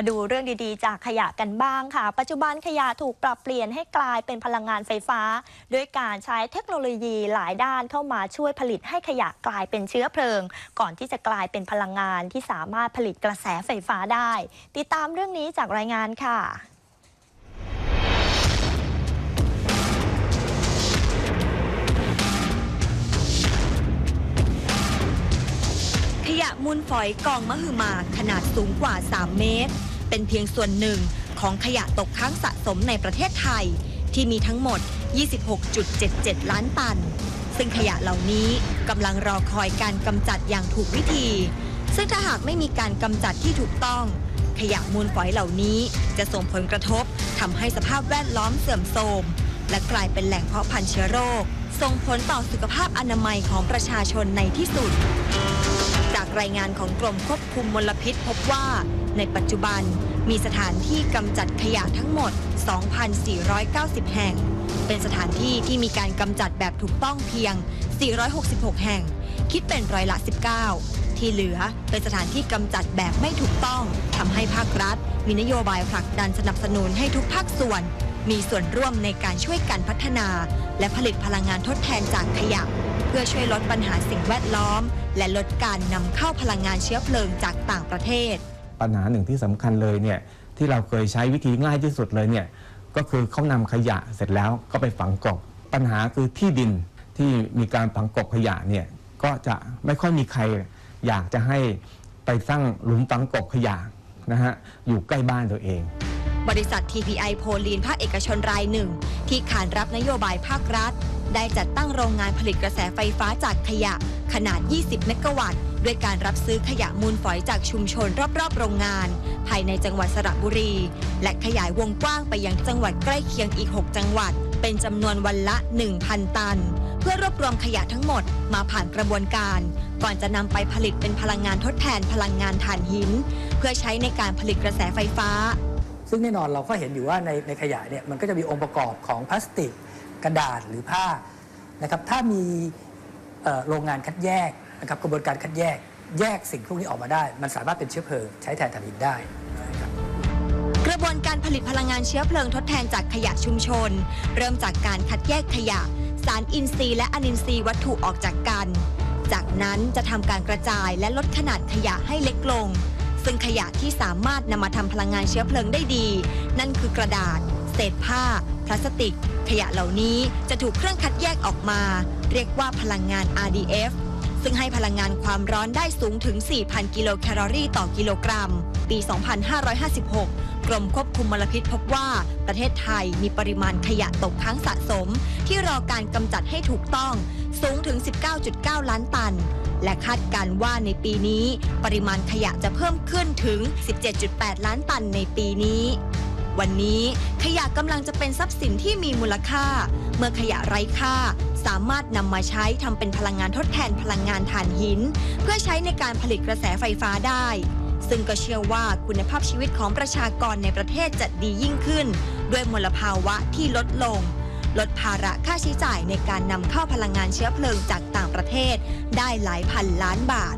มาดูเรื่องดีๆ จากขยะกันบ้างค่ะ ปัจจุบันขยะถูกปรับเปลี่ยนให้กลายเป็นพลังงานไฟฟ้า ด้วยการใช้เทคโนโลยีหลายด้านเข้ามาช่วยผลิตให้ขยะกลายเป็นเชื้อเพลิง ก่อนที่จะกลายเป็นพลังงานที่สามารถผลิตกระแสไฟฟ้าได้ ติดตามเรื่องนี้จากรายงานค่ะ มูลฝอยกองมหึมาขนาดสูงกว่า 3 เมตร เป็นเพียงส่วนหนึ่งของขยะตกค้างสะสมในประเทศไทย ที่มีทั้งหมด 26.77 ล้านตัน ซึ่งขยะเหล่านี้กำลังรอคอยการกำจัดอย่างถูกวิธี ซึ่งถ้าหากไม่มีการกำจัดที่ถูกต้อง ขยะมูลฝอยเหล่านี้จะส่งผลกระทบทำให้สภาพแวดล้อมเสื่อมโทรมและกลายเป็นแหล่งเพาะพันธุ์เชื้อโรค ส่งผลต่อสุขภาพอนามัยของประชาชนในที่สุด จากรายงานของกรมควบคุมมลพิษพบว่า ในปัจจุบันมีสถานที่กำจัดขยะทั้งหมด 2,490 แห่ง เป็นสถานที่ที่มีการกำจัดแบบถูกต้องเพียง 466 แห่ง คิดเป็นร้อยละ 19 ที่เหลือเป็นสถานที่กำจัดแบบไม่ถูกต้องทำให้ภาครัฐ มีนโยบายผลักดันสนับสนุนให้ทุกภาคส่วน มีส่วนร่วมในการช่วยกันพัฒนา และผลิตพลังงานทดแทนจากขยะ เพื่อช่วยลดปัญหาสิ่งแวดล้อม และลดการนำเข้าพลังงานเชื้อเพลิงจากต่างประเทศ ปัญหาหนึ่งที่สำคัญเลยเนี่ยที่เราเคยใช้วิธีง่ายที่สุดเลยเนี่ยก็คือเขานำขยะเสร็จแล้วก็ไปฝังกลบปัญหาคือที่ดินที่มีการฝังกลบขยะเนี่ยก็จะไม่ค่อยมีใครอยากจะให้ไปสร้างหลุมฝังกลบขยะนะฮะอยู่ใกล้บ้านตัวเอง บริษัท TPI โพลีนภาคเอกชนรายหนึ่ง ที่ขานรับนโยบายภาครัฐ ได้จัดตั้งโรงงานผลิตกระแสไฟฟ้าจากขยะขนาด 20 เมกะวัตต์ ด้วยการรับซื้อขยะมูลฝอยจากชุมชนรอบๆ โรงงาน ภายในจังหวัดสระบุรี และขยายวงกว้างไปยังจังหวัดใกล้เคียงอีก 6 จังหวัด เป็นจำนวนวันละ 1,000 ตัน เพื่อรวบรวมขยะทั้งหมดมาผ่านกระบวนการ ก่อนจะนำไปผลิตเป็นพลังงานทดแทนพลังงานถ่านหิน เพื่อใช้ในการผลิตกระแสไฟฟ้า ซึ่งแน่นอนเราก็เห็นอยู่ว่าในในขยะเนี่ยมันก็จะมีองค์ประกอบของพลาสติก กระดาษหรือผ้านะครับถ้ามีโรงงานคัดแยกนะครับกระบวนการคัดแยกแยกสิ่งพวกนี้ออกมาได้ มันสามารถเป็นเชื้อเพลิงใช้แทนถ่านหินได้กระบวนการผลิตพลังงานเชื้อเพลิงทดแทนจากขยะชุมชน เริ่มจากการคัดแยกขยะ สารอินทรีย์และอนินทรีย์วัตถุออกจากกัน จากนั้นจะทำการกระจายและลดขนาดขยะให้เล็กลง ซึ่งขยะที่สามารถนำมาทำพลังงานเชื้อเพลิงได้ดี นั่นคือกระดาษ เศษผ้า พลาสติก ขยะเหล่านี้จะถูกเครื่องคัดแยกออกมา เรียกว่าพลังงาน RDF ซึ่งให้พลังงานความร้อนได้สูงถึง 4,000 กิโลแคลอรี่ต่อกิโลกรัม ปี 2556 กรมควบคุมมลพิษพบว่าประเทศไทยมีปริมาณขยะตกค้างสะสม ที่รอการกำจัดให้ถูกต้อง สูงถึง 19.9 ล้านตัน และคาดการว่าในปีนี้ ปริมาณขยะจะเพิ่มขึ้นถึง 17.8 ล้านตันในปีนี้ วันนี้ขยะกำลังจะเป็นทรัพย์สินที่มีมูลค่า เมื่อขยะไร้ค่า สามารถนำมาใช้ทำเป็นพลังงานทดแทนพลังงานถ่านหิน เพื่อใช้ในการผลิตกระแสไฟฟ้าได้ซึ่งก็เชื่อว่าคุณภาพชีวิตของประชากรในประเทศจะดียิ่งขึ้น ด้วยมลภาวะที่ลดลง ลดภาระค่าใช้จ่ายในการนำเข้าพลังงานเชื้อเพลิงจากต่างประเทศ ได้หลายพันล้านบาท